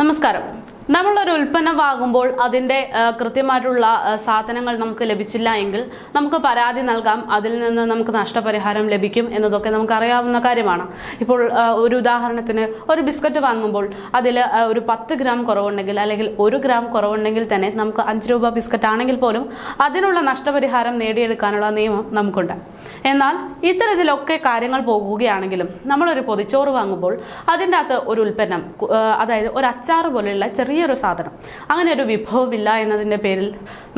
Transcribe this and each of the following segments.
നമസ്കാരം നമ്മളൊരു ഉൽപ്പന്നം വാങ്ങുമ്പോൾ അതിന്റെ കൃത്യമായിട്ടുള്ള സാധനങ്ങൾ നമുക്ക് ലഭിച്ചില്ല എങ്കിൽ നമുക്ക് പരാതി നൽകാം. അതിൽ നിന്ന് നമുക്ക് നഷ്ടപരിഹാരം ലഭിക്കും എന്നതൊക്കെ നമുക്കറിയാവുന്ന കാര്യമാണ്. ഇപ്പോൾ ഒരു ഉദാഹരണത്തിന് ഒരു ബിസ്ക്കറ്റ് വാങ്ങുമ്പോൾ അതിൽ ഒരു പത്ത് ഗ്രാം കുറവുണ്ടെങ്കിൽ അല്ലെങ്കിൽ ഒരു ഗ്രാം കുറവുണ്ടെങ്കിൽ തന്നെ നമുക്ക് അഞ്ച് രൂപ ബിസ്ക്കറ്റ് ആണെങ്കിൽ പോലും അതിനുള്ള നഷ്ടപരിഹാരം നേടിയെടുക്കാനുള്ള നിയമം നമുക്കുണ്ട്. എന്നാൽ ഇത്തരത്തിലൊക്കെ കാര്യങ്ങൾ പോകുകയാണെങ്കിലും നമ്മളൊരു പൊതിച്ചോറ് വാങ്ങുമ്പോൾ അതിന്റെ അകത്ത് ഒരു ഉൽപ്പന്നം അതായത് ഒരു അച്ചാറ് പോലെയുള്ള ചെറിയൊരു സാധനം. അങ്ങനെ ഒരു വിഭവമില്ല എന്നതിന്റെ പേരിൽ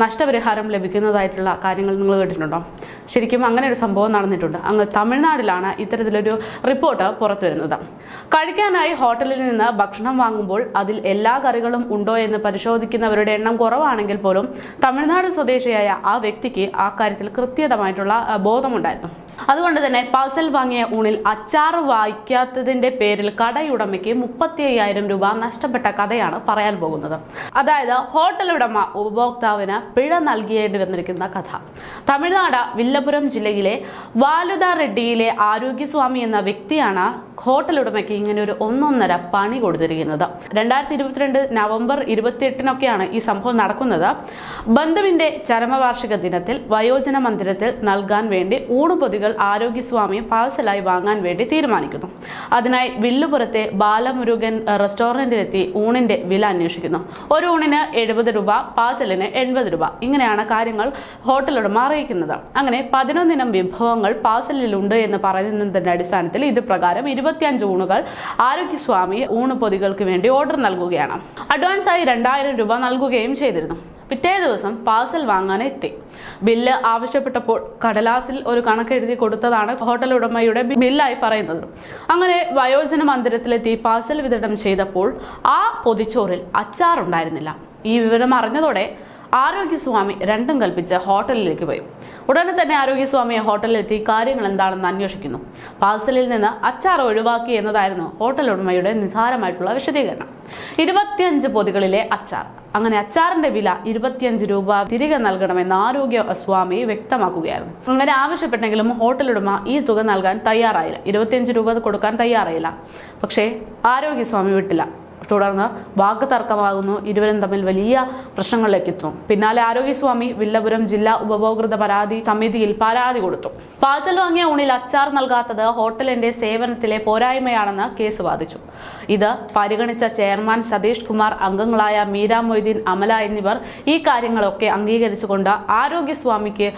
നഷ്ടപരിഹാരം ലഭിക്കുന്നതായിട്ടുള്ള കാര്യങ്ങൾ നിങ്ങൾ കേട്ടിട്ടുണ്ടോ? ശരിക്കും അങ്ങനെ ഒരു സംഭവം നടന്നിട്ടുണ്ട്. അങ്ങ് തമിഴ്നാട്ടിലാണ് ഇത്തരത്തിലൊരു റിപ്പോർട്ട് പുറത്തു വരുന്നത്. കഴിക്കാനായി ഹോട്ടലിൽ നിന്ന് ഭക്ഷണം വാങ്ങുമ്പോൾ അതിൽ എല്ലാ കറികളും ഉണ്ടോ എന്ന് പരിശോധിക്കുന്നവരുടെ എണ്ണം കുറവാണെങ്കിൽ പോലും തമിഴ്നാട് സ്വദേശിയായ ആ വ്യക്തിക്ക് ആ കാര്യത്തിൽ കൃത്യതമായിട്ടുള്ള ബോധമുണ്ടായിരുന്നു. അതുകൊണ്ട് തന്നെ പാഴ്സൽ വാങ്ങിയ ഊണിൽ അച്ചാർ വായിക്കാത്തതിന്റെ പേരിൽ കടയുടമയ്ക്ക് മുപ്പത്തി അയ്യായിരം രൂപ നഷ്ടപ്പെട്ട കഥയാണ് പറയാൻ പോകുന്നത്. അതായത് ഹോട്ടൽ ഉടമ ഉപഭോക്താവിന് പിഴ നൽകിയേണ്ടി വന്നിരിക്കുന്ന കഥ. തമിഴ്നാട് വില്ലപുരം ജില്ലയിലെ വാലുദ റെഡ്ഡിയിലെ ആരോഗ്യസ്വാമി എന്ന വ്യക്തിയാണ് ഹോട്ടൽ ഉടമയ്ക്ക് ഇങ്ങനെ ഒരു ഒന്നൊന്നര പണി കൊടുത്തിരിക്കുന്നത്. രണ്ടായിരത്തി ഇരുപത്തിരണ്ട് നവംബർ ഇരുപത്തിയെട്ടിനൊക്കെയാണ് ഈ സംഭവം നടക്കുന്നത്. ബന്ധുവിന്റെ ചരമവാർഷിക ദിനത്തിൽ വയോജന മന്ദിരത്തിൽ നൽകാൻ വേണ്ടി ഊണുപൊതികൾ ആരോഗ്യസ്വാമി പാഴ്സലായി വാങ്ങാൻ വേണ്ടി തീരുമാനിക്കുന്നു. അതിനായി വില്ലുപുരത്തെ ബാലമുരുകൻ റെസ്റ്റോറന്റിലെത്തി ഊണിന്റെ വില അന്വേഷിക്കുന്നു. ഒരു ഊണിന് എഴുപത് രൂപ പാഴ്സലിന് എൺപത് രൂപ. ഇങ്ങനെയാണ് കാര്യങ്ങൾ ഹോട്ടലുടമ അറിയിക്കുന്നത്. അങ്ങനെ പതിനൊന്നിനം വിഭവങ്ങൾ പാഴ്സലിലുണ്ട് എന്ന് പറയുന്നതിന്റെ അടിസ്ഥാനത്തിൽ ഇത് പ്രകാരം ഇരുപത്തിയഞ്ച് ഊണുകൾ ആരോഗ്യസ്വാമി ഊണ് പൊതികൾക്ക് വേണ്ടി ഓർഡർ നൽകുകയാണ്. അഡ്വാൻസായി രണ്ടായിരം രൂപ നൽകുകയും ചെയ്തിരുന്നു. പിറ്റേ ദിവസം പാർസൽ വാങ്ങാൻ എത്തി ബില്ല് ആവശ്യപ്പെട്ടപ്പോൾ കടലാസിൽ ഒരു കണക്കെഴുതി കൊടുത്തതാണ് ഹോട്ടൽ ഉടമയുടെ ബില്ലായി പറയുന്നത്. അങ്ങനെ വയോജന മന്ദിരത്തിലെത്തി പാർസൽ വിതരണം ചെയ്തപ്പോൾ ആ പൊതിച്ചോറിൽ അച്ചാറുണ്ടായിരുന്നില്ല. ഈ വിവരം അറിഞ്ഞതോടെ ആരോഗ്യസ്വാമി രണ്ടും കൽപ്പിച്ച് ഹോട്ടലിലേക്ക് പോയി. ഉടനെ തന്നെ ആരോഗ്യസ്വാമിയെ ഹോട്ടലിലെത്തി കാര്യങ്ങൾ എന്താണെന്ന് അന്വേഷിക്കുന്നു. പാഴ്സലിൽ നിന്ന് അച്ചാർ ഒഴിവാക്കി എന്നതായിരുന്നു ഹോട്ടൽ ഉടമയുടെ നിസാരമായിട്ടുള്ള വിശദീകരണം. ഇരുപത്തിയഞ്ച് പൊതികളിലെ അച്ചാർ. അങ്ങനെ അച്ചാറിന്റെ വില ഇരുപത്തിയഞ്ച് രൂപ തിരികെ നൽകണമെന്ന് ആരോഗ്യ സ്വാമി വ്യക്തമാക്കുകയായിരുന്നു. അങ്ങനെ ആവശ്യപ്പെട്ടെങ്കിലും ഹോട്ടൽ ഉടമ ഈ തുക നൽകാൻ തയ്യാറായില്ല. ഇരുപത്തിയഞ്ച് രൂപ കൊടുക്കാൻ തയ്യാറായില്ല. പക്ഷേ ആരോഗ്യസ്വാമി വിട്ടില്ല. തുടർന്ന് വാക്കുതർക്കമാകുന്നു ഇരുവരും തമ്മിൽ വലിയ പ്രശ്നങ്ങളിലേക്ക് എത്തുന്നു. പിന്നാലെ ആരോഗ്യസ്വാമി വില്ലപുരം ജില്ലാ ഉപഭോക്തൃ പരാതി സമിതിയിൽ പരാതി കൊടുത്തു. പാഴ്സൽ വാങ്ങിയ ഊണിൽ അച്ചാർ നൽകാത്തത് ഹോട്ടലിന്റെ സേവനത്തിലെ പോരായ്മയാണെന്ന് കേസ് വാദിച്ചു. ഇത് പരിഗണിച്ച ചെയർമാൻ സതീഷ് കുമാർ അംഗങ്ങളായ മീര മൊയ്തീൻ അമല എന്നിവർ ഈ കാര്യങ്ങളൊക്കെ അംഗീകരിച്ചുകൊണ്ട് ആരോഗ്യസ്വാമിക്ക്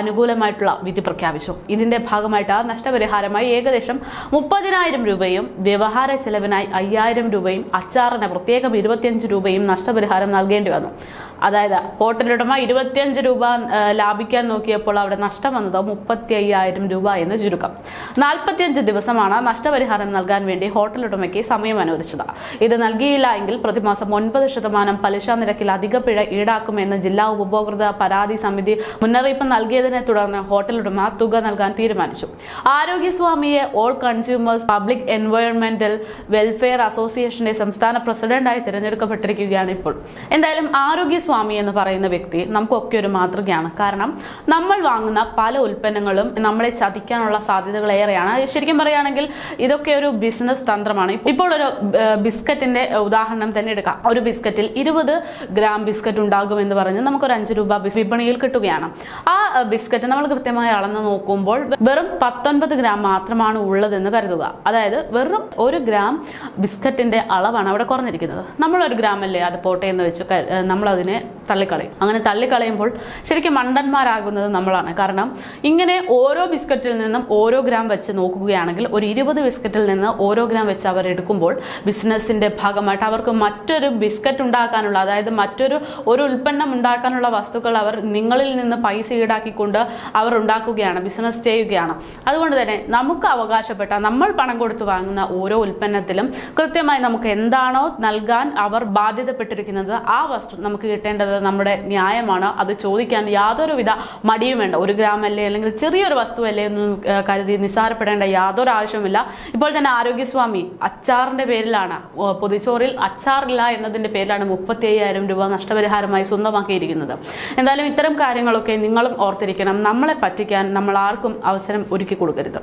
അനുകൂലമായിട്ടുള്ള വിധി പ്രഖ്യാപിച്ചു. ഇതിന്റെ ഭാഗമായിട്ട് നഷ്ടപരിഹാരമായി ഏകദേശം മുപ്പതിനായിരം രൂപയും വ്യവഹാര ചെലവിനായി അയ്യായിരം രൂപയും അച്ചാറിന് പ്രത്യേകം ഇരുപത്തിയഞ്ച് രൂപയും നഷ്ടപരിഹാരം നൽകേണ്ടി വന്നു. അതായത് ഹോട്ടലുടമ ഇരുപത്തിയഞ്ച് രൂപ ലാഭിക്കാൻ നോക്കിയപ്പോൾ അവിടെ നഷ്ടം വന്നത് മുപ്പത്തി അയ്യായിരം രൂപ എന്ന് ചുരുക്കം. നാൽപ്പത്തിയഞ്ച് ദിവസമാണ് നഷ്ടപരിഹാരം നൽകാൻ വേണ്ടി ഹോട്ടലുടമയ്ക്ക് സമയം അനുവദിച്ചത്. ഇത് നൽകിയില്ല എങ്കിൽ പ്രതിമാസം ഒൻപത് ശതമാനം പലിശ നിരക്കിൽ അധിക പിഴ ഈടാക്കുമെന്ന് ജില്ലാ ഉപഭോക്തൃ പരാതി സമിതി മുന്നറിയിപ്പ് നൽകിയതിനെ തുടർന്ന് ഹോട്ടലുടമ തുക നൽകാൻ തീരുമാനിച്ചു. ആരോഗ്യസ്വാമിയെ ഓൾ കൺസ്യൂമേഴ്സ് പബ്ലിക് എൻവയോൺമെന്റൽ വെൽഫെയർ അസോസിയേഷന്റെ സംസ്ഥാന പ്രസിഡന്റായി തിരഞ്ഞെടുക്കപ്പെട്ടിരിക്കുകയാണ് ഇപ്പോൾ. എന്തായാലും ആരോഗ്യസ്വാമി എന്ന് പറയുന്ന വ്യക്തി നമുക്കൊക്കെ ഒരു മാതൃകയാണ്. കാരണം നമ്മൾ വാങ്ങുന്ന പല ഉൽപ്പന്നങ്ങളും നമ്മളെ ചതിക്കാനുള്ള സാധ്യതകൾ ഏറെയാണ് ശരിക്കും പറയുകയാണെങ്കിൽ ഇതൊക്കെ ഒരു ബിസിനസ് തന്ത്രമാണ്. ഇപ്പോൾ ഒരു ബിസ്ക്കറ്റിന്റെ ഉദാഹരണം തന്നെ എടുക്കാം. ഒരു ബിസ്ക്കറ്റിൽ ഇരുപത് ഗ്രാം ബിസ്ക്കറ്റ് ഉണ്ടാകും എന്ന് പറഞ്ഞ് നമുക്കൊരു അഞ്ച് രൂപ വിപണിയിൽ കിട്ടുകയാണ്. ആ ബിസ്ക്കറ്റ് നമ്മൾ കൃത്യമായി അളന്ന് നോക്കുമ്പോൾ വെറും പത്തൊൻപത് ഗ്രാം മാത്രമാണ് ഉള്ളതെന്ന് കരുതുക. അതായത് വെറും ഒരു ഗ്രാം ബിസ്ക്കറ്റിന്റെ അളവാണ് അവിടെ കുറഞ്ഞിരിക്കുന്നത്. നമ്മൾ ഒരു ഗ്രാം അല്ലേ അത് പോട്ടെ എന്ന് വെച്ച് നമ്മൾ അതിനെ തള്ളിക്കളയും. അങ്ങനെ തള്ളിക്കളയുമ്പോൾ ശരിക്കും മണ്ടന്മാരാകുന്നത് നമ്മളാണ്. കാരണം ഇങ്ങനെ ഓരോ ബിസ്ക്കറ്റിൽ നിന്നും ഓരോ ഗ്രാം വെച്ച് നോക്കുകയാണെങ്കിൽ ഒരു ഇരുപത് ബിസ്ക്കറ്റിൽ നിന്ന് ഓരോ ഗ്രാം വെച്ച് അവർ എടുക്കുമ്പോൾ ബിസിനസ്സിന്റെ ഭാഗമായിട്ട് അവർക്ക് മറ്റൊരു ബിസ്ക്കറ്റ് ഉണ്ടാക്കാനുള്ള അതായത് മറ്റൊരു ഒരു ഉൽപ്പന്നം ഉണ്ടാക്കാനുള്ള വസ്തുക്കൾ അവർ നിങ്ങളിൽ നിന്ന് പൈസ ഈടാക്കിക്കൊണ്ട് അവർ ഉണ്ടാക്കുകയാണ് ബിസിനസ് ചെയ്യുകയാണ്. അതുകൊണ്ട് തന്നെ നമുക്ക് അവകാശപ്പെട്ട നമ്മൾ പണം കൊടുത്ത് വാങ്ങുന്ന ഓരോ ഉൽപ്പന്നത്തിലും കൃത്യമായി നമുക്ക് എന്താണോ നൽകാൻ അവർ ബാധ്യതപ്പെട്ടിരിക്കുന്നത് ആ വസ്തു നമുക്ക് കിട്ടേണ്ടത് നമ്മുടെ ന്യായമാണ്. അത് ചോദിക്കാൻ യാതൊരുവിധ മടിയും വേണ്ട. ഒരു ഗ്രാം അല്ലേ അല്ലെങ്കിൽ ചെറിയൊരു വസ്തുവല്ലേ എന്ന് കരുതി നിസ്സാരപ്പെടേണ്ട യാതൊരു ആവശ്യമില്ല ഇപ്പോൾ തന്നെ ആരോഗ്യസ്വാമി അച്ചാറിന്റെ പേരിലാണ് പൊതിച്ചോറിൽ അച്ചാറില്ല എന്നതിന്റെ പേരിലാണ് മുപ്പത്തി അയ്യായിരം രൂപ നഷ്ടപരിഹാരമായി സ്വന്തമാക്കിയിരിക്കുന്നത്. എന്തായാലും ഇത്തരം കാര്യങ്ങളൊക്കെ നിങ്ങളും ഓർത്തിരിക്കണം. നമ്മളെ പറ്റിക്കാൻ നമ്മൾ ആർക്കും അവസരം ഒരുക്കി കൊടുക്കരുത്.